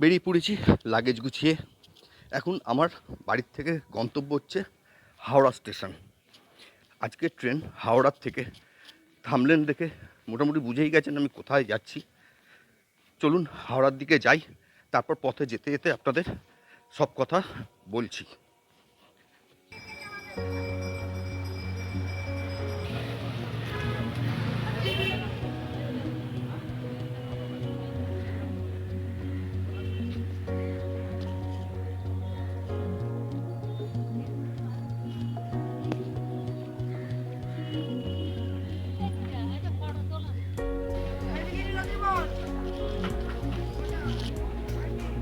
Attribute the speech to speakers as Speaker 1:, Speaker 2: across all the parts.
Speaker 1: বেরিয়ে পড়েছি লাগেজ গুছিয়ে। এখন আমার বাড়ির থেকে গন্তব্য হচ্ছে হাওড়া স্টেশন। আজকে ট্রেন হাওড়ার থেকে থামলেন দেখে মোটামুটি বুঝেই গেছেন আমি কোথায় যাচ্ছি। চলুন হাওড়ার দিকে যাই, তারপর পথে যেতে যেতে আপনাদের সব কথা বলছি।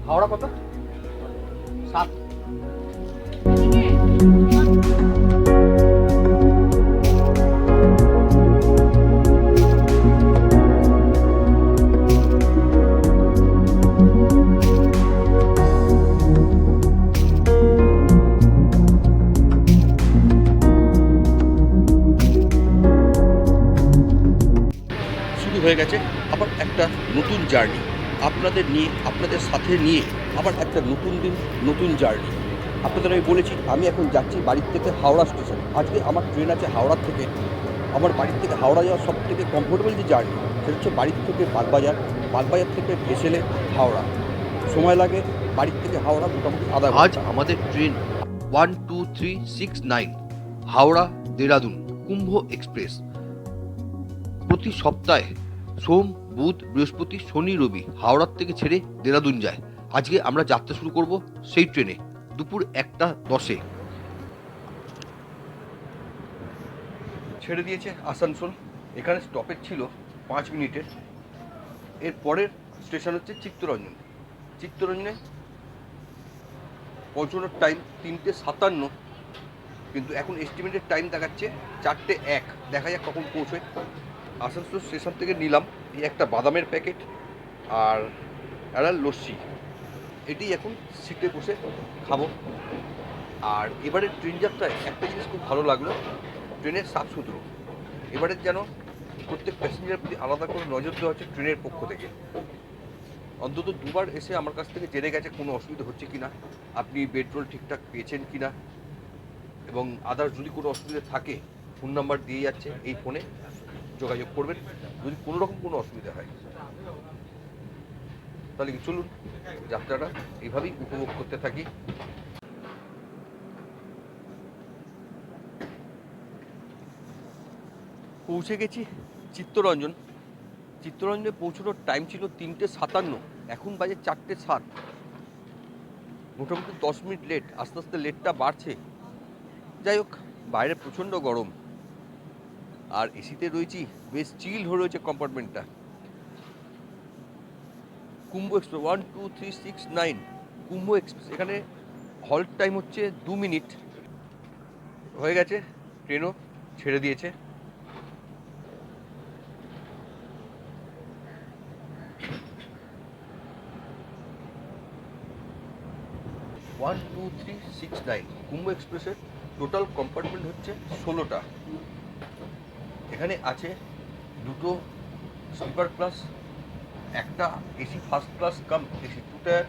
Speaker 1: হাওড়া কত? সাত। হয়ে গেছে আবার একটা নতুন জার্নি। আপনাদের নিয়ে, আপনাদের সাথে নিয়ে আবার একটা নতুন দিন, নতুন জার্নি। আপনাদের আমি বলেছি, আমি এখন যাচ্ছি বাড়ির থেকে হাওড়া স্টেশন। আজকে আমার ট্রেন আছে হাওড়া থেকে। আমার বাড়ির থেকে হাওড়া যাওয়ার সব থেকে কমফোর্টেবল যে জার্নি, সেটা হচ্ছে বাড়ির থেকে বাগবাজার বাগবাজার থেকে ভেসেলে হাওড়া। সময় লাগে বাড়ির থেকে হাওড়া মোটামুটি আধা
Speaker 2: আজ আমাদের train one two three six nine Howrah Dehradun Kumbh Express. প্রতি সপ্তাহে সোম, বুধ, বৃহস্পতি, শনি, রবি হাওড়ার থেকে ছেড়ে দেরাদুন যায়। আজকে আমরা যাত্রা শুরু করব সেই ট্রেনে, দুপুর একটা দশে।
Speaker 1: ছেড়ে দিয়েছে আসানসোল। এখানে স্টপেজ ছিল পাঁচ মিনিটের। এর পরের স্টেশন হচ্ছে চিত্তরঞ্জন। চিত্তরঞ্জনে পৌঁছানোর টাইম তিনটে সাতান্ন, কিন্তু এখন এস্টিমেটেড টাইম দেখাচ্ছে চারটে এক। দেখা যাক কখন পৌঁছয়। আসানসোল স্টেশন থেকে নিলাম এই একটা বাদামের প্যাকেট আর একটা লস্যি। এটি এখন সিটে বসে খাব। আর এবারের ট্রেন যাত্রায় একটা জিনিস খুব ভালো লাগল, ট্রেনের সাফ সুতরো। এবারের যেন প্রত্যেক প্যাসেঞ্জারের প্রতি আলাদা করে নজর দেওয়া হচ্ছে ট্রেনের পক্ষ থেকে। অন্তত দুবার এসে আমার কাছ থেকে জেনে গেছে কোনো অসুবিধা হচ্ছে কিনা, আপনি পেট্রোল ঠিকঠাক পেয়েছেন কি না এবং আদার্স যদি কোনো অসুবিধা থাকে ফোন নাম্বার দিয়ে যাচ্ছে এই ফোনে যোগাযোগ করবেন, যদি কোনো রকম কোনো অসুবিধা হয়। তাহলে চলুন, যাত্রাটা এইভাবেই উপভোগ করতে থাকি। পৌঁছে গেছি চিত্তরঞ্জন। চিত্তরঞ্জনে পৌঁছানোর টাইম ছিল তিনটে সাতান্ন, এখন বাজে চারটে সাত। মোটামুটি দশ মিনিট লেট আস্তে আস্তে লেটটা বাড়ছে। যাই হোক, বাইরে প্রচণ্ড গরম। আর এসিতে রয়েছি, বেশ চিল হয়ে রয়েছে কম্পার্টমেন্টটা। Kumbh Express one two three six nine Kumbh Express, এখানে হল্ট টাইম হচ্ছে দু মিনিট। হয়ে গেছে, ট্রেনও ছেড়ে দিয়েছে। One two three six nine Kumbh এক্সপ্রেসের টোটাল কম্পার্টমেন্ট হচ্ছে ষোলোটা। এখানে আছে দুটো স্লিপার ক্লাস, একটা AC first class, cum AC two tier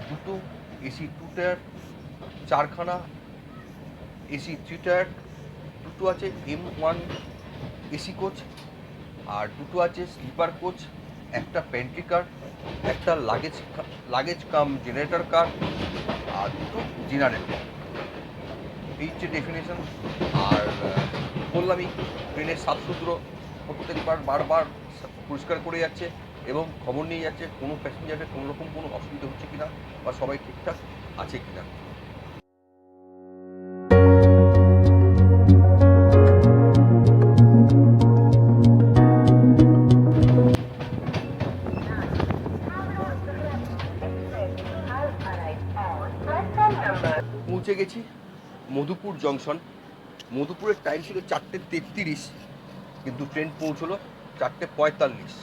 Speaker 1: দুটো এসি টু টায়ার চারখানা এসি থ্রি টায়ার দুটো আছে এম ওয়ান এসি কোচ আর দুটো আছে স্লিপার কোচ একটা পেন্ট্রি কার একটা luggage luggage cum generator car আর দুটো জেনারেটর এই হচ্ছে ডেফিনেশন আর বললামই ট্রেনের সাফসুতরো প্রত্যেকবার বারবার পরিষ্কার করে যাচ্ছে এবং খবর নিয়ে যাচ্ছে কোনো প্যাসেঞ্জারের কোনো রকম কোনো অসুবিধা হচ্ছে কিনা বা সবাই ঠিকঠাক আছে কিনা পৌঁছে গেছি মধুপুর জংশন। মধুপুরের টাইম ছিল চারটে তেত্রিশ, কিন্তু ট্রেন পৌঁছলো চারটে পঁয়তাল্লিশ।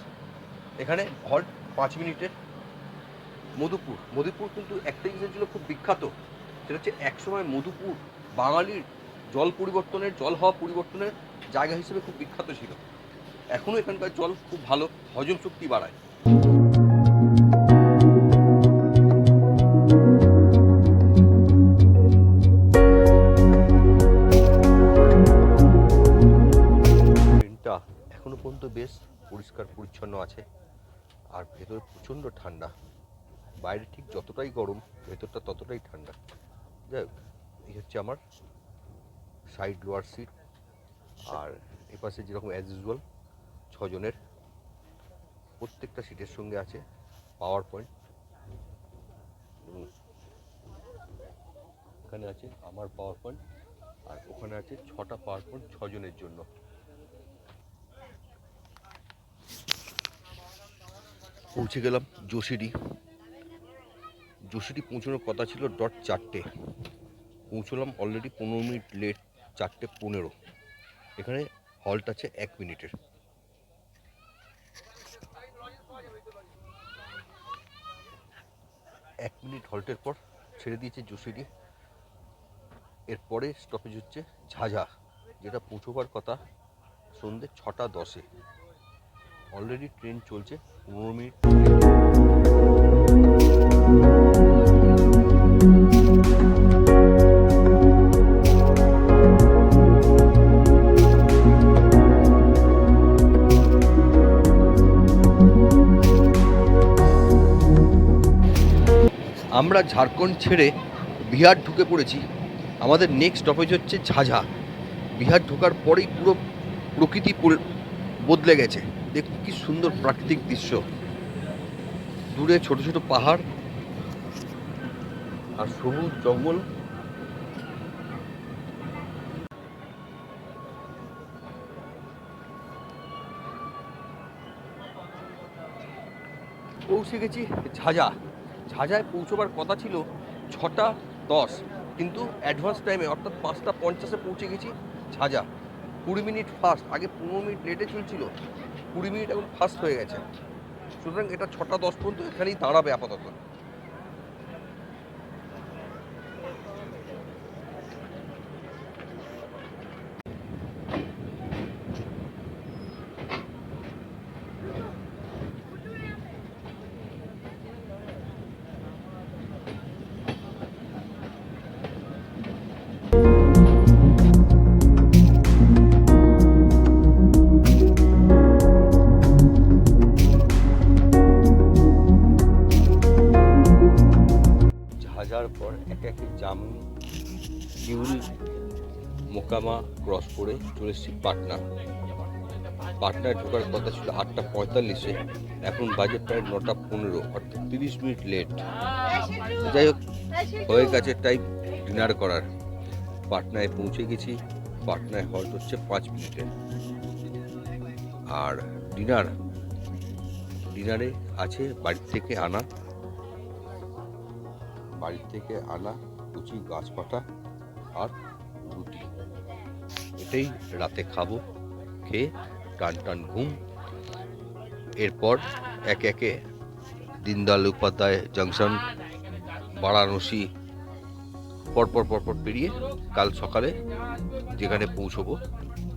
Speaker 1: এখানে হল্ট পাঁচ মিনিটের। মধুপুর মধুপুর কিন্তু একটা জিনিসের জন্য খুব বিখ্যাত, সেটা হচ্ছে একসময় মধুপুর বাঙালির জল পরিবর্তনের, জল হওয়া পরিবর্তনের জায়গা হিসেবে খুব বিখ্যাত ছিল। এখনও এখানকার জল খুব ভালো, হজম শক্তি বাড়ায়। পরিষ্কার পরিচ্ছন্ন আছে। আর ভেতরে প্রচণ্ড ঠান্ডা। বাইরে ঠিক যতটাই গরম, ভেতরটা ততটাই ঠান্ডা। যাই হোক, এই হচ্ছে আমার সাইড লোয়ার সিট আর এপাশে যেরকম অ্যাজ ইউজুয়াল ছজনের প্রত্যেকটা সিটের সঙ্গে আছে পাওয়ার পয়েন্ট এখানে আছে আমার পাওয়ার পয়েন্ট আর ওখানে আছে ছটা পাওয়ার পয়েন্ট ছজনের জন্য। পৌঁছে গেলাম যোশিডি যোশিডি পৌঁছানোর কথা ছিল ডট চারটে। পৌঁছলাম অলরেডি পনেরো মিনিট লেট চারটে পনেরো। এখানে হল্ট আছে এক মিনিটের। এক মিনিট হল্টের পর ছেড়ে দিয়েছে জোশিডি। এরপরে স্টপেজ হচ্ছে ঝাঝা, যেটা পৌঁছবার কথা সন্ধ্যে ছটা দশে। অলরেডি ট্রেন চলছে, পনেরো মিনিট। আমরা ঝাড়খণ্ড ছেড়ে বিহার ঢুকে পড়েছি। আমাদের নেক্সট স্টপেজ হচ্ছে ঝাঝা। বিহার ঢোকার পরেই পুরো প্রকৃতি পরি- বদলে গেছে। দেখুন কি সুন্দর প্রাকৃতিক দৃশ্য। দূরে ছোট ছোট পাহাড় আর সবুজ জঙ্গল। পৌঁছে গেছি ঝাঁঝা। ঝাঁঝায় পৌঁছবার কথা ছিল ছটা দশ, কিন্তু অ্যাডভান্স টাইমে অর্থাৎ পাঁচটা পঞ্চাশে পৌঁছে গেছি ঝাঝা। কুড়ি মিনিট ফাস্ট আগে পনেরো মিনিট লেটে চলছিল, কুড়ি মিনিট এখন ফার্স্ট হয়ে গেছে। সুতরাং এটা ছটা দশ পর্যন্ত এখানেই দাঁড়াবে আপাতত। একে একে জাম কিউল মোকামা ক্রস করে চলে এসেছি পাটনা। পাটনায় ঢোকার কথা ছিল আটটা পঁয়তাল্লিশে, এখন বাজে প্রায় নটা পনেরো, অর্থাৎ তিরিশ মিনিট লেট। যাই হোক, হয়ে গেছে টাইম ডিনার করার। পাটনায় পৌঁছে গেছি, পাটনায় হল্ট হচ্ছে পাঁচ মিনিটে। আর ডিনার, ডিনারে আছে বাড়ি থেকে আনা বাড়ি থেকে আনা কুচি গাছপাতা আর রুটি। এটাই রাতে খাব, খেয়ে টান টান ঘুম। এরপর একে একে দীনদয়াল উপাধ্যায় জংশন, বারাণসী পরপর পরপর পেরিয়ে কাল সকালে যেখানে পৌঁছবো,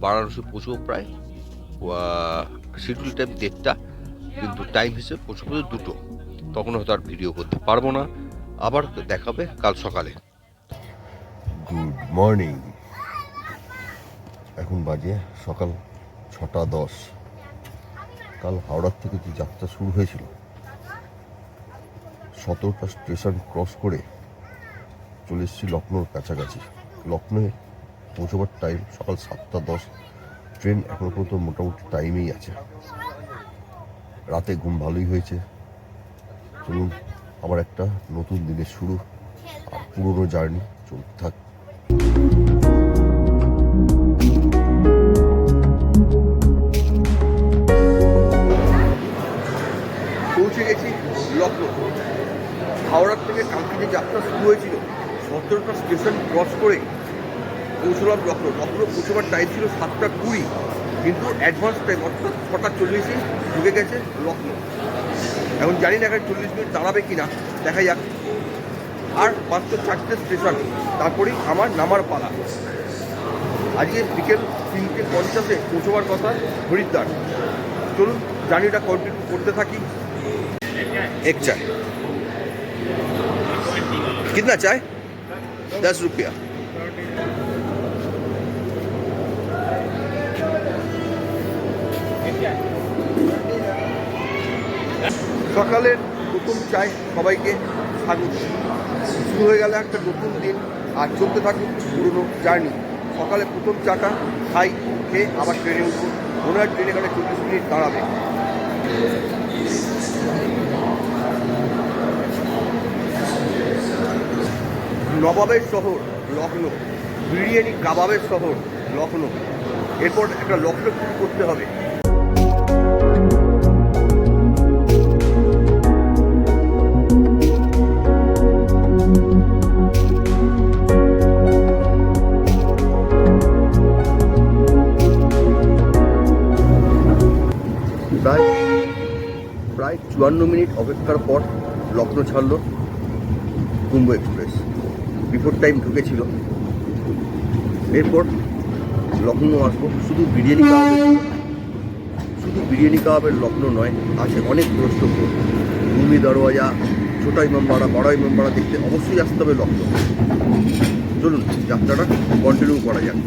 Speaker 1: বারাণসী পৌঁছবো প্রায় শিডিউল টাইম দেড়টা, কিন্তু টাইম হিসেবে পৌঁছবো দুটো। তখন হয়তো আর ভিডিও করতে পারব না। আবার দেখাবে কাল সকালে।
Speaker 3: গুড মর্নিং এখন বাজে সকাল ছটা দশ। কাল হাওড়ার থেকে যে যাত্রা শুরু হয়েছিল, সতেরোটা স্টেশন ক্রস করে চলে এসেছি লখনৌর কাছাকাছি। লখনৌয়ে পৌঁছবার টাইম সকাল সাতটা দশ। ট্রেন এখনও পর্যন্ত মোটামুটি টাইমেই আছে। রাতে ঘুম ভালোই হয়েছে। চলুন, আবার একটা নতুন দিনের শুরু। আর পুরোনো জার্নি চলতে থাক।
Speaker 1: পৌঁছে গেছি লখনৌ হাওড়ার থেকে কালকে যাত্রা শুরু হয়েছিল সতেরোটা স্টেশন ক্রস করে পৌঁছলাম লখনৌ লখনৌ পৌঁছবার টাইম ছিল সাতটা কুড়ি, কিন্তু অ্যাডভান্স টাইম অর্থাৎ ছটা চল্লিশে ঢুকে গেছে লখনৌ এখন জানি না এখানে চল্লিশ মিনিট দাঁড়াবে কি না দেখা যাক। আর মাত্র চারটে স্টেশন তারপরেই আমার নামার পালা আজকে বিকেল তিনটে পঞ্চাশে পৌঁছবার কথা হরিদ্বার চলুন জার্নিটা কন্টিনিউ করতে থাকি एक चाय कितना चाय दस रुपया সকালের প্রথম চায় সবাইকে স্বাগত শুরু হয়ে গেল একটা নতুন দিন, আর চলতে থাকুক পুরনো জার্নি। সকালে প্রথম চাটা খাই, খেয়ে আবার ট্রেনে উঠবো। হয় ট্রেনে গেলে চল্লিশ মিনিট দাঁড়াবে। নবাবের শহর লখনৌ বিরিয়ানি কাবাবের শহর লখনৌ এরপর একটা লখনৌ করতে হবে। চুয়ান্ন মিনিট অপেক্ষার পর লখনৌ ছাড়ল কুম্ভ এক্সপ্রেস। বিফোর টাইম ঢুকেছিল। এরপর লখনৌ আসব। শুধু বিরিয়ানি কাবাবের শুধু বিরিয়ানি কাবাবের লখনৌ নয়, আছে অনেক দ্রষ্টব্য ভূমি দরওয়াজা, ছোটাই মামবাড়া বড়াই মামবাড়া দেখতে অবশ্যই আসতে হবে লখনৌ চলুন, যাত্রাটা কন্টিনিউ করা যাক।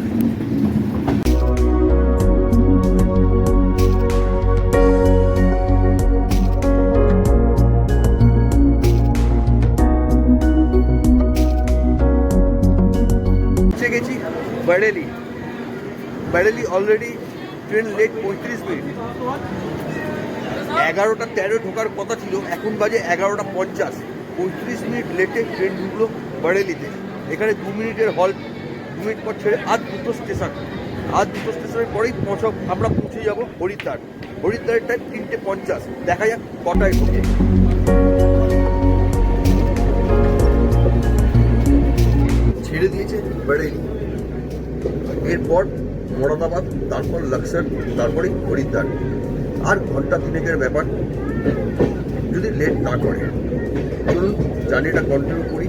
Speaker 1: Bareilly Bareilly already train late পঁয়ত্রিশ মিনিট এগারোটা তেরো ঢোকার কথা ছিল, এখন বাজে এগারোটা পঞ্চাশ। পঁয়ত্রিশ মিনিট লেটে ট্রেন ঢুকলো বারেলিতে। এখানে দু মিনিটের হল দু মিনিট পর ছেড়ে আর দুটো স্টেশন আর দুটো স্টেশনের পরেই পৌঁছাব আমরা পৌঁছে যাব হরিদ্বার। হরিদ্বারের টাইম তিনটে পঞ্চাশ। দেখা যাক কটায় ঢুকে। ছেড়ে দিয়েছে বেড়েলি এরপর মোরাদাবাদ, তারপর লাক্সার তারপরে হরিদ্বার। আর ঘণ্টা তিনেকের ব্যাপার, যদি লেট না করে, চলুন জার্নিটা কন্টিনিউ করি।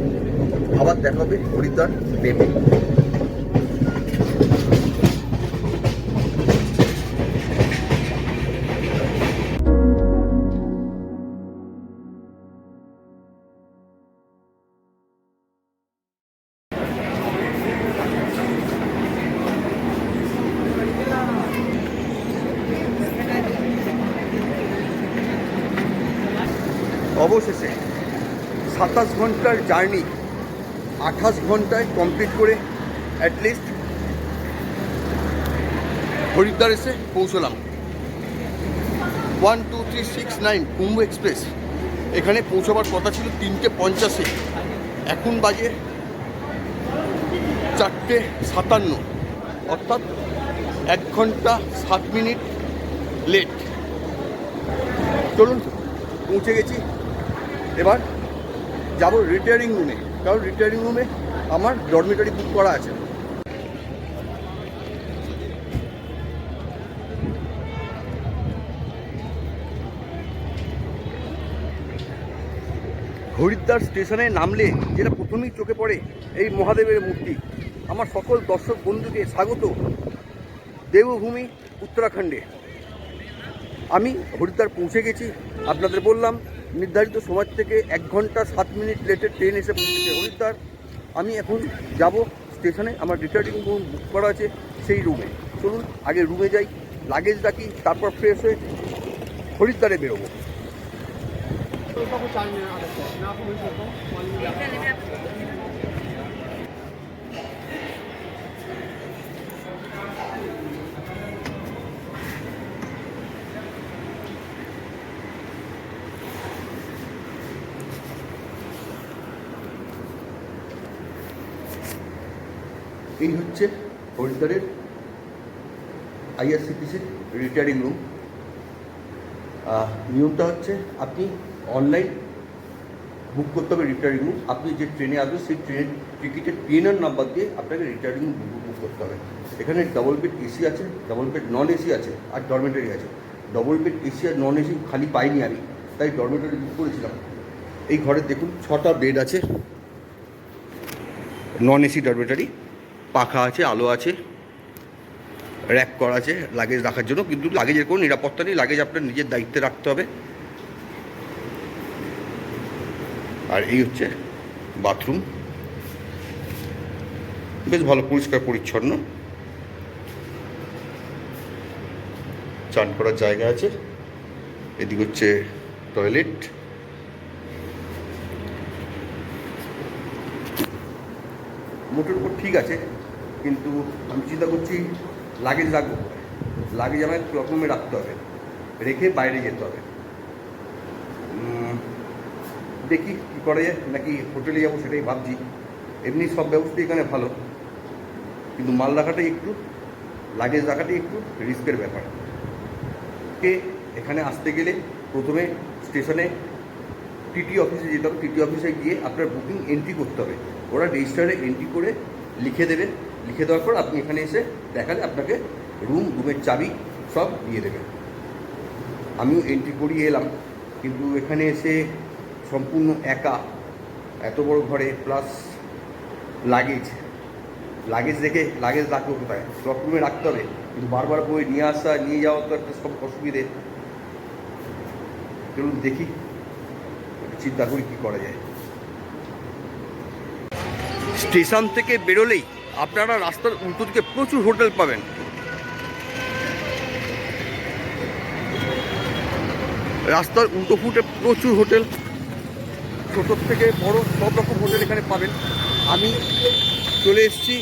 Speaker 1: আবার দেখা হবে হরিদ্বার, নেমে। সাতাশ ঘণ্টার জার্নি, আঠাশ ঘন্টায় কমপ্লিট করে অ্যাটলিস্ট হরিদ্বার এসে পৌঁছলাম। One two three six nine Kumbh Express. এখানে পৌঁছাবার কথা ছিল তিনটে পঞ্চাশে। এখন বাজে চারটে সাতান্ন। অর্থাৎ এক ঘণ্টা সাত মিনিট লেট চলুন, পৌঁছে গেছি। এবার যাব রিটায়ারিং রুমে কারণ রিটায়ারিং রুমে আমার ডরমিটারি বুক করা আছে। হরিদ্বার স্টেশনে নামলে যেটা প্রথমেই চোখে পড়ে, এই মহাদেবের মূর্তি। আমার সকল দর্শক বন্ধুকে স্বাগত। দেবভূমি উত্তরাখণ্ডে। আমি হরিদ্বার পৌঁছে গেছি, আপনাদের বললাম নির্ধারিত সময় থেকে এক ঘণ্টা সাত মিনিট লেটে ট্রেন এসে পৌঁছেছে। হরিদ্বার আমি এখন যাব স্টেশনে, আমার রিটার্নিং রুম বুক করা আছে সেই রুমে চলুন, আগে রুমে যাই লাগেজ রাখি, তারপর ফ্রেশ হয়ে হরিদ্বারে বেরোবো। এই হচ্ছে হরিদ্বারের আইআরসিটিসির রিটায়ারিং রুম। নিয়মটা হচ্ছে আপনি অনলাইন বুক করতে হবে রিটায়ারিং রুম। আপনি যে ট্রেনে আসবেন, সেই ট্রেনের টিকিটের পিএনআর নাম্বার দিয়ে আপনাকে রিটায়ারিং রুম বুক করতে হবে। এখানে ডবল বেড এসি আছে ডবল বেড নন এসি আছে, আর ডরমেটারি আছে। ডবল বেড এসি আর নন এসি খালি পাইনি আমি, তাই ডরমেটারি বুক করেছিলাম। এই ঘরে দেখুন, ছটা বেড আছে নন এসি ডরমেটারি পাখা আছে, আলো আছে র্যাক করা আছে লাগেজ রাখার জন্য, কিন্তু লাগেজের কোনো নিরাপত্তা নেই লাগেজ আপনার নিজের দায়িত্বে রাখতে হবে। আর এই হচ্ছে বাথরুম বেশ ভালো, পরিষ্কার, পরিচ্ছন্ন। চান করার জায়গা আছে। এদিক হচ্ছে টয়লেট মোটের উপর ঠিক আছে। কিন্তু আমি চিন্তা করছি লাগেজ রাখব লাগেজ আমায় রকমে রাখতে হবে, রেখে বাইরে যেতে হবে। দেখি কী করা যায়, নাকি হোটেলে যাব সেটাই ভাবছি। এমনি সব ব্যবস্থা এখানে ভালো। কিন্তু মাল রাখাটাই একটু লাগেজ রাখাটাই একটু রিস্কের ব্যাপার। কে এখানে আসতে গেলে প্রথমে স্টেশনে টিটি অফিসে যেতে হবে। টিটি অফিসে গিয়ে আপনার বুকিং এন্ট্রি করতে হবে। ওরা রেজিস্টারে এন্ট্রি করে লিখে দেবে। লিখে দেওয়ার পর আপনি এখানে এসে দেখালে আপনাকে রুম রুমের চাবি সব দিয়ে দেবে। আমিও এন্ট্রি করিয়ে এলাম, কিন্তু এখানে এসে সম্পূর্ণ একা, এত বড় ঘরে প্লাস লাগেজ লাগেজ রেখে লাগেজ রাখব কোথায় লক রুমে রাখতে হবে, কিন্তু বারবার বই নিয়ে আসা, নিয়ে যাওয়া তো একটা সব অসুবিধে। চলুন দেখি চিন্তা করি কী করা যায়। স্টেশন থেকে বেরোলেই আপনারা রাস্তার উল্টো দিকে প্রচুর হোটেল পাবেন। রাস্তার উল্টো ফুটে প্রচুর হোটেল। ছোটোর থেকে বড় সব রকম হোটেল এখানে পাবেন। আমি চলে এসেছি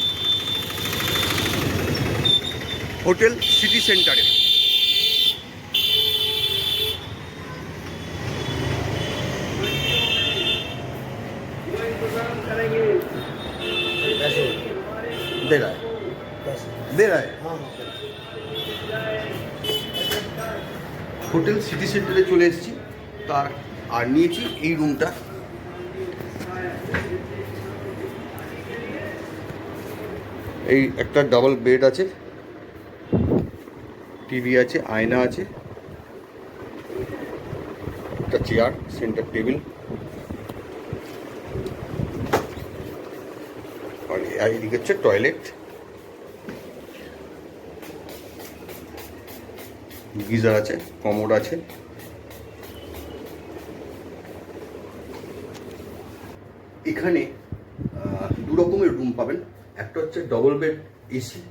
Speaker 1: হোটেল সিটি সেন্টারে। সেন্টারে চলে এসেছি। তার, আর নিয়েছি এই রুমটা এই একটা ডাবল বেড আছে। টিভি আছে, আয়না আছে। একটা চেয়ার সেন্টার টেবিল আর এইদিকে হচ্ছে টয়লেট গিজার আছে কমোড আছে। এখানে দু রকমের রুম পাবেন। একটা হচ্ছে ডবল বেড এসি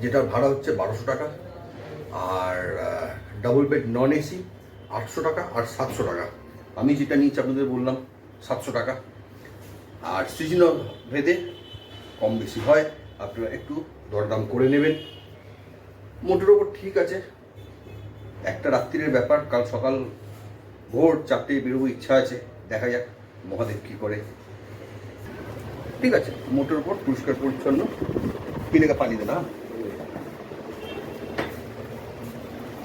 Speaker 1: যেটার ভাড়া হচ্ছে বারোশো টাকা। আর ডবল বেড নন এসি আটশো টাকা আর সাতশো টাকা। আমি যেটা নিচ্ছি আপনাদের বললাম, সাতশো টাকা। আর সিজনাল ভেদে কম বেশি হয়, আপনারা একটু দরদাম করে নেবেন। মোটের ওপর ঠিক আছে। একটা রাত্রির ব্যাপার, কাল সকাল ভোর চারটে বেরোবো, ইচ্ছা আছে। দেখা যাক মহাদেব কী করে। ঠিক আছে মোটের ওপর পরিষ্কার পরিচ্ছন্ন কিনে পানি দেনা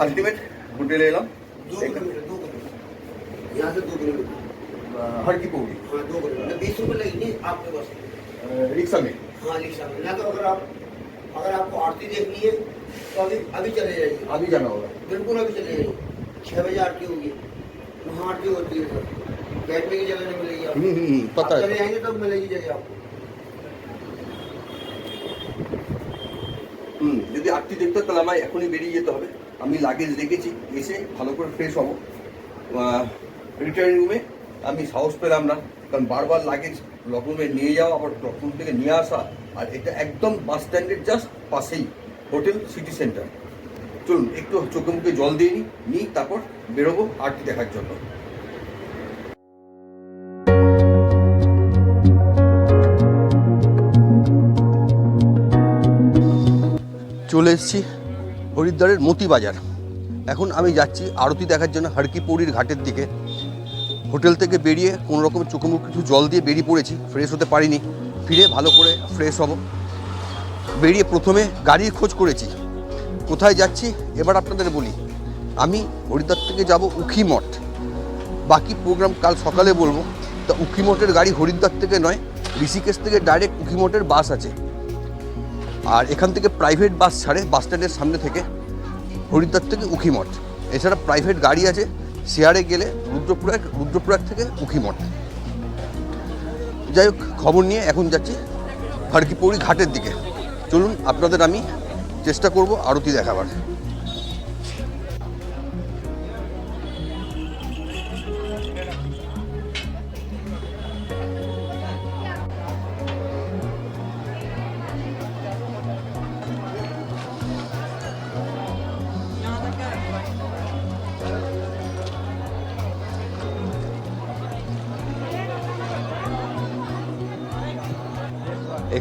Speaker 1: আলটিমেট হোটেলে এলাম
Speaker 4: दो किलोमीटर दो किलोमीटर यहाँ से दो किलोमीटर
Speaker 1: हर की पौड़ी
Speaker 4: हाँ दो किलोमीटर बीस रुपये लगेंगे आपके पास
Speaker 1: रिक्शा में
Speaker 4: हाँ रिक्शा में ना तो अगर आप अगर आपको आरती देखनी है तो अभी अभी चले जाइए
Speaker 1: अभी जाना होगा
Speaker 4: बिल्कुल अभी चले जाइए छः बजे आरती होगी वहाँ आरती होती है सर बैठने की जगह नहीं मिलेगी आपको
Speaker 1: हम्म, हम्म, हम्म, पता
Speaker 4: आप
Speaker 1: है
Speaker 4: चले जाएंगे तब मिलेगी जगह आपको
Speaker 1: হুম, যদি আটটি দেখতে তাহলে আমায় এখনই বেরিয়ে যেতে হবে। আমি লাগেজ রেখেছি এসে ভালো করে ফ্রেশ হব। রিটার্নিং রুমে আমি সাহস পেলাম না, কারণ বারবার লাগেজ লকরুমে নিয়ে যাওয়া আবার লকরুম থেকে নিয়ে আসা, আর এটা একদম বাস স্ট্যান্ডের জাস্ট পাশেই হোটেল সিটি সেন্টার চলুন, একটু চোখে মুখে জল দিয়ে নিই নিই তারপর বেরোবো আরটি দেখার জন্য। চলে এসেছি হরিদ্বারের মতিবাজার। এখন আমি যাচ্ছি আরতি দেখার জন্য হারকিপৌড়ির ঘাটের দিকে। হোটেল থেকে বেরিয়ে কোনো রকম চোখে মুখ কিছু জল দিয়ে বেরিয়ে পড়েছি ফ্রেশ হতে পারিনি। ফিরে ভালো করে ফ্রেশ হব। বেরিয়ে প্রথমে গাড়ির খোঁজ করেছি। কোথায় যাচ্ছি এবার আপনাদের বলি। আমি হরিদ্বার থেকে যাব উখিমঠ বাকি প্রোগ্রাম কাল সকালে বলব। তা উখিমঠের গাড়ি হরিদ্বার থেকে নয়, ঋষিকেশ থেকে ডাইরেক্ট উখিমঠের বাস আছে। আর এখান থেকে প্রাইভেট বাস ছাড়ে বাস স্ট্যান্ডের সামনে থেকে হরিদ্বার থেকে উখিমঠ। এছাড়া প্রাইভেট গাড়ি আছে শেয়ারে গেলে রুদ্রপ্রয়াগ রুদ্রপ্রয়াগ থেকে উখিমঠ। যাই হোক, খবর নিয়ে এখন যাচ্ছি ফার্কিপৌড়ি ঘাটের দিকে। চলুন, আপনাদের আমি চেষ্টা করব আরতি দেখাবার।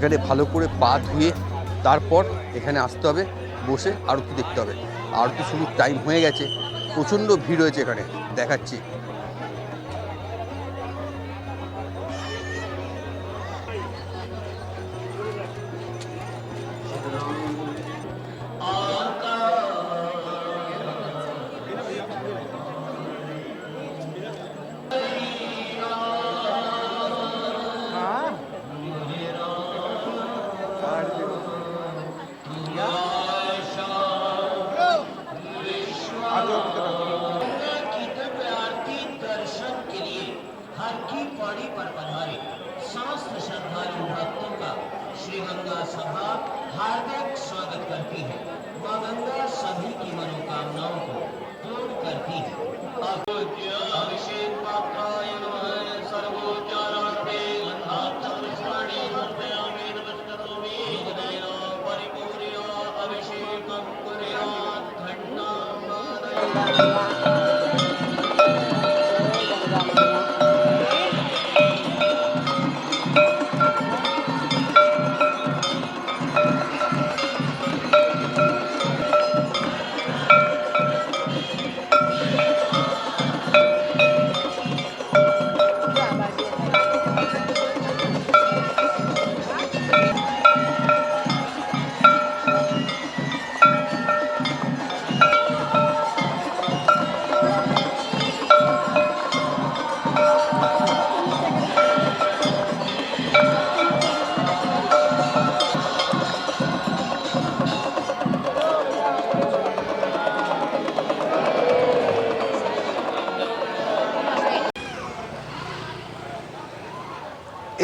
Speaker 5: এখানে ভালো করে পা ধুয়ে তারপর এখানে আসতে হবে, বসে আরতি দেখতে হবে। আরতি শুরুর টাইম হয়ে গেছে, প্রচণ্ড ভিড় হয়েছে এখানে, দেখাচ্ছি।
Speaker 1: thank you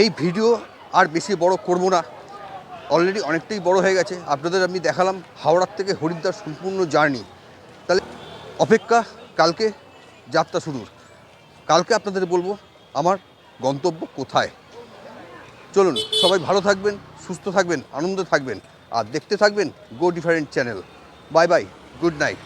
Speaker 5: এই ভিডিও আর বেশি বড় করব না। অলরেডি অনেকটাই বড় হয়ে গেছে। আপনাদের আমি দেখালাম হাওড়ার থেকে হরিদ্বার সম্পূর্ণ জার্নি। তাহলে অপেক্ষা, কালকে যাত্রা শুরুর। কালকে আপনাদের বলব আমার গন্তব্য কোথায়। চলুন, সবাই ভালো থাকবেন, সুস্থ থাকবেন, আনন্দে থাকবেন, আর দেখতে থাকবেন go different channel bye bye good night